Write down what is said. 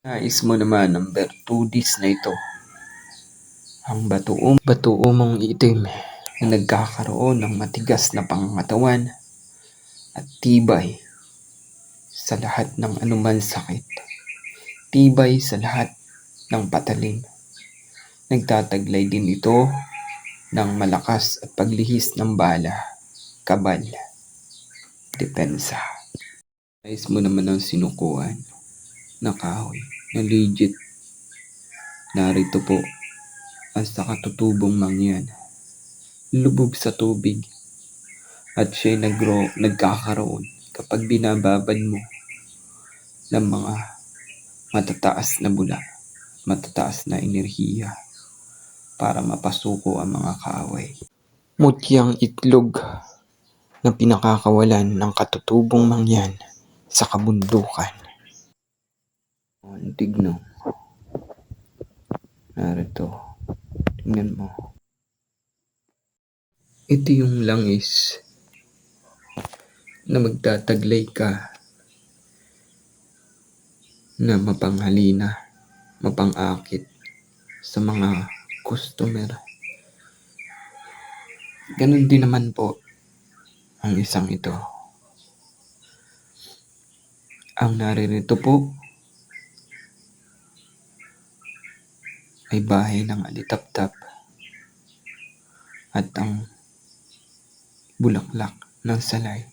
Nais mo naman ang Bertudis na ito. Ang batuom, batuomong itim na nagkakaroon ng matigas na pangangatawan at tibay sa lahat ng anuman sakit. Tibay sa lahat ng patalim. Nagtataglay din ito ng malakas at paglihis ng bala, kabal, depensa. Nais mo naman ang sinukuan na kahoy na legit. Narito po ang sa katutubong mangyan. Lubog sa tubig at siya'y nagro, nagkakaroon kapag binababad mo ng mga matataas na bula, matataas na enerhiya para mapasuko ang mga kaaway. Mutyang itlog na pinakakawalan ng katutubong mangyan sa kabundukan. Tigno. Narito. Tingnan mo. Ito yung langis na magtataglay ka na mapanghalina, mapangakit sa mga customer. Ganon din naman po ang isang ito. Ang naririto po ay bahay ng alitaptap at ang bulaklak ng salay.